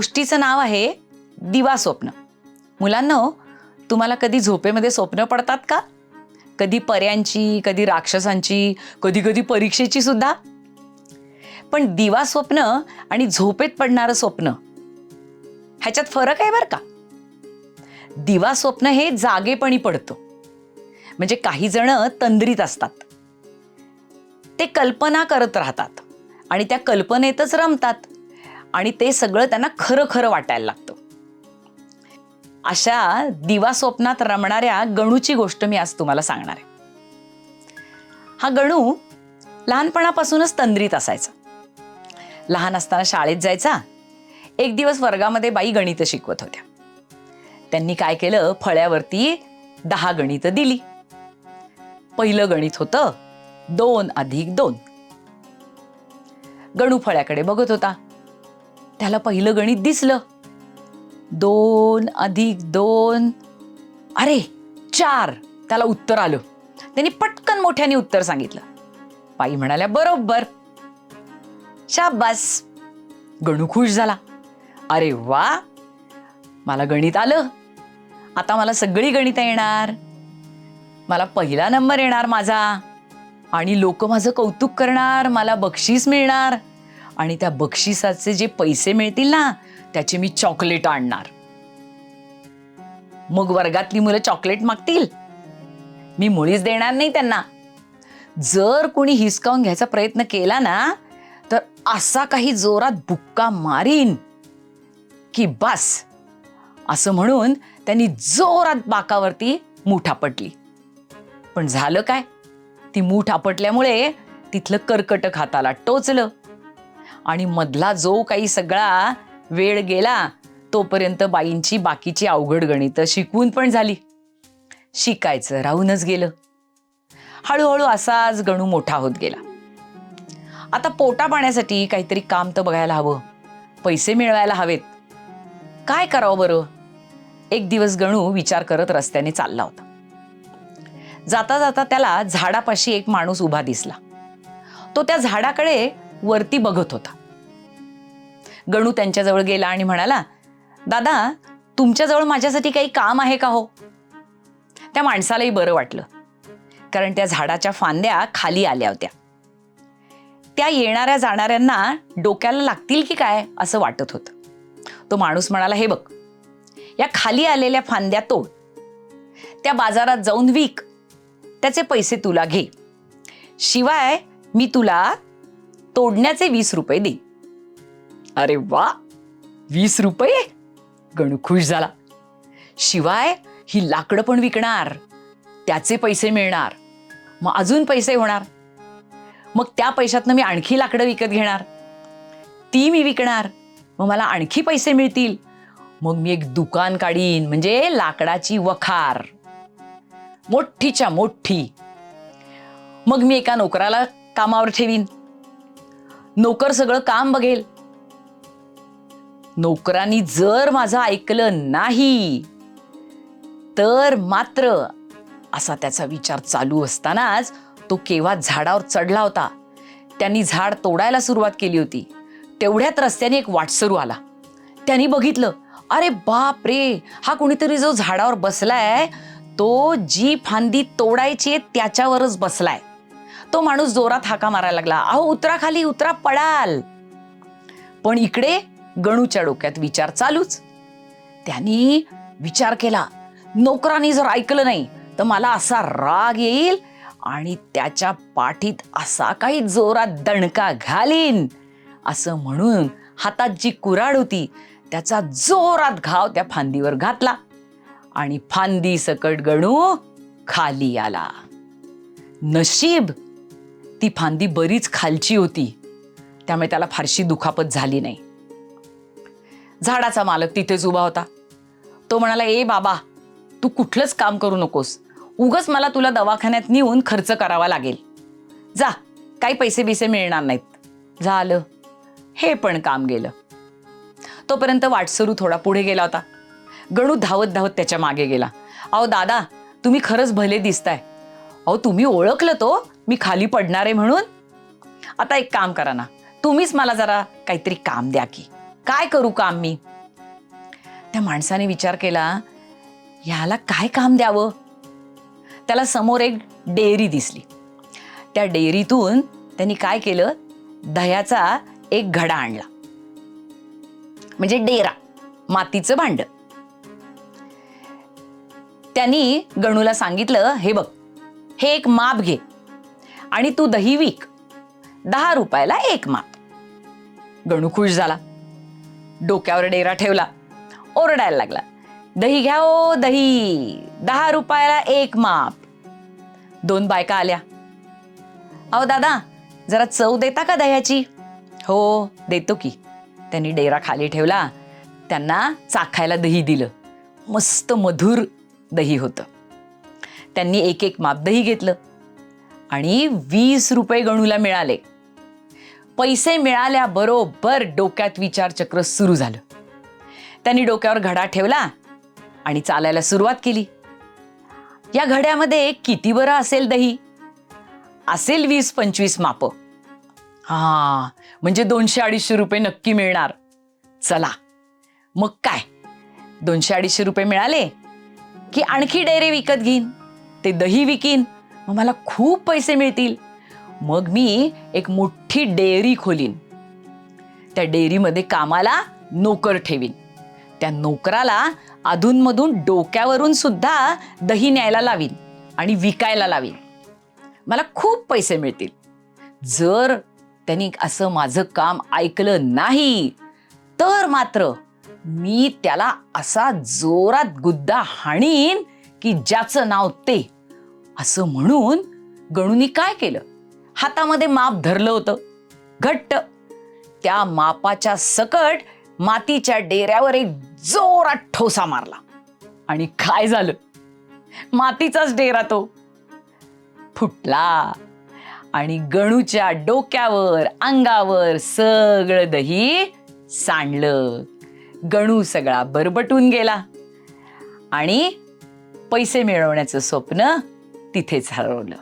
गोष्टीचं नाव आहे दिवा स्वप्न. मुलांनो तुम्हाला कधी झोपेमध्ये स्वप्न पडतात का? कधी पर्यांची कधी राक्षसांची कधी कधी परीक्षेची सुद्धा? पण दिवा स्वप्न आणि झोपेत पडणारं स्वप्न ह्याच्यात फरक आहे बरं का? दिवा स्वप्न हे जागेपणी पडतं. म्हणजे काही जण तंद्रीत असतात. ते कल्पना करत राहतात आणि त्या कल्पनेतच रमतात. आणि ते सगळं त्यांना खरं खरं वाटायला लागतं. अशा दिवा स्वप्नात रमणाऱ्या गणूची गोष्ट मी आज तुम्हाला सांगणार आहे. हा गणू लहानपणापासूनच तंद्रीत असायचा. लहान असताना शाळेत जायचा. एक दिवस वर्गामध्ये बाई गणित शिकवत होत्या. त्यांनी काय केलं? फळ्यावरती दहा गणित दिली. पहिलं गणित होतं दोन अधिक दोन. गणू फळ्याकडे बघत होता. त्याला पहिलं गणित दिसलं. दोन अधिक दोन. अरे चार. त्याला उत्तर आलं. त्यांनी पटकन मोठ्याने उत्तर सांगितलं. बाई म्हणाल्या बरोबर. शाबास. गणू खुश झाला. अरे वा. मला गणित आलं. आता मला सगळी गणितं येणार. मला पहिला नंबर येणार माझा. आणि लोक माझं कौतुक करणार. मला बक्षीस मिळणार. आणि त्या बक्षिसाचे जे पैसे मिळतील ना त्याचे मी चॉकलेट आणणार. मग वर्गातली मुलं चॉकलेट मागतील. मी मुळीच देणार नाही त्यांना. जर कोणी हिसकावून घ्यायचा प्रयत्न केला ना तर असा काही जोरात बुक्का मारीन की बस. असं म्हणून त्यांनी जोरात बाकावरती मूठ आपटली. पण झालं काय? ती मूठ आपटल्यामुळे तिथलं कर्कटक हाताला टोचलं. आणि मधला जो काही सगळा वेळ गेला तोपर्यंत बाईंची बाकीची अवघड गणितं शिकवून पण झाली. शिकायचं राहूनच गेलं. हळूहळू असाच गणू मोठा होत गेला. आता पोटा पाण्यासाठी काहीतरी काम तर बघायला हवं. पैसे मिळवायला हवेत. काय करावं बरं? एक दिवस गणू विचार करत रस्त्याने चालला होता. जाता जाता त्याला झाडापाशी एक माणूस उभा दिसला. तो त्या झाडाकडे वरती बघत होता. गणू त्यांच्याजवळ गेला आणि म्हणाला दादा तुमच्याजवळ माझ्यासाठी काही काम आहे का हो? त्या माणसालाही बरं वाटलं कारण त्या झाडाच्या फांद्या खाली आल्या होत्या. त्या येणाऱ्या जाणाऱ्यांना डोक्याला लागतील की काय असं वाटत होतं. तो माणूस म्हणाला हे बघ या खाली आलेल्या फांद्या तोड. त्या बाजारात जाऊन विक. त्याचे पैसे तुला घे. शिवाय मी तुला तोडण्याचे वीस रुपये दे. अरे वा वीस रुपये? गणू खुश झाला. शिवाय ही लाकडं पण विकणार त्याचे पैसे मिळणार मग अजून पैसे होणार. मग त्या पैशातनं मी आणखी लाकडं विकत घेणार. ती मी विकणार मग मला आणखी पैसे मिळतील. मग मी एक दुकान काढीन म्हणजे लाकडाची वखार. मोठीच्या मोठी. मग मी एका नोकराला कामावर ठेवीन. नोकर सगळं काम बघेल. नोकरांनी जर माझं ऐकलं नाही तर मात्र असा त्याचा विचार चालू असतानाच तो केव्हा झाडावर चढला होता. त्यांनी झाड तोडायला सुरुवात केली होती. तेवढ्यात रस्त्याने एक वाटसरू आला. त्यांनी बघितलं अरे बाप रे हा कोणीतरी जो झाडावर बसलाय तो जी फांदी तोडायची आहे त्याच्यावरच बसलाय. तो माणूस जोरात हाका मारायला लागला. अहो उतरा खाली उतरा पडाल पण इकडे गणूच्या डोक्यात विचार चालूच. त्यांनी विचार केला. नोकरांनी जर ऐकलं नाही तर मला असा राग येईल आणि त्याच्या पाठीत असा काही जोरात दणका घालीन. असं म्हणून हातात जी कुराड होती त्याचा जोरात घाव त्या फांदीवर घातला आणि फांदी सकट गणू खाली आला. नशीब ती फांदी बरीच खालची होती. त्यामुळे त्याला फारशी दुखापत झाली नाही. झाडाचा मालक तिथेच उभा होता. तो म्हणाला ए बाबा तू कुठलंच काम करू नकोस. उगच मला तुला दवाखान्यात नेऊन खर्च करावा लागेल. जा काही पैसे बिसे मिळणार नाहीत. झालं. हे पण काम गेलं. तोपर्यंत वाटसरू थोडा पुढे गेला होता. गणू धावत धावत त्याच्यामागे गेला. अहो दादा तुम्ही खरंच भले दिसताय. अहो तुम्ही ओळखलं तो? मी खाली पडणार आहे म्हणून? आता एक काम करा ना. तुम्हीच मला जरा काहीतरी काम द्या की. काय करू काम मी? त्या माणसाने विचार केला ह्याला काय काम द्यावं? त्याला समोर एक डेअरी दिसली. त्या डेअरीतून त्यांनी काय केलं? दह्याचा एक घडा आणला. म्हणजे डेरा मातीचं भांड. त्यांनी गणूला सांगितलं हे बघ हे एक माप घे. आणि तू दही विक. दहा रुपयाला एक माप. गणू खुश झाला. डोक्यावर डेरा ठेवला. ओरडायला लागला. दही घ्या ओ दही. दहा रुपयाला एक माप. दोन बायका आल्या. अहो दादा जरा चव देता का दह्याची? हो देतो की. त्यांनी डेरा खाली ठेवला. त्यांना चाखायला दही दिलं. मस्त मधुर दही होतं. त्यांनी एक एक माप दही घेतलं. आणि वीस रुपये गणूला मिळाले. पैसे मिळाल्याबरोबर डोक्यात विचारचक्र सुरू झालं. त्यांनी डोक्यावर घडा ठेवला आणि चालायला सुरुवात केली. या घड्यामध्ये किती बरं असेल दही? असेल वीस पंचवीस माप. हा म्हणजे दोनशे अडीचशे रुपये नक्की मिळणार. चला मग काय? दोनशे अडीचशे रुपये मिळाले की आणखी डेरे विकत घेईन? ते दही विकीन मग मला खूप पैसे मिळतील. मग मी एक मोठी डेअरी खोलीन. त्या डेअरीमध्ये कामाला नोकर ठेवीन. त्या नोकराला अधूनमधून डोक्यावरून सुद्धा दही न्यायला लावीन आणि विकायला लावीन. मला खूप पैसे मिळतील. जर त्यांनी असं माझं काम ऐकलं नाही तर मात्र मी त्याला असा जोरात गुद्दा हाणीन की ज्याचं नाव ते. असं म्हणून गणूनी काय केलं? हातामध्ये माप धरलं होतं. घट्ट. त्या मापाच्या सकट मातीच्या डेऱ्यावर एक जोरात ठोसा मारला. आणि काय झालं? मातीचाच डेरा तो. फुटला. आणि गणूच्या डोक्यावर अंगावर सगळं दही सांडलं. गणू सगळा बरबटून गेला. आणि पैसे मिळवण्याचं स्वप्न तिथेच हरवलं.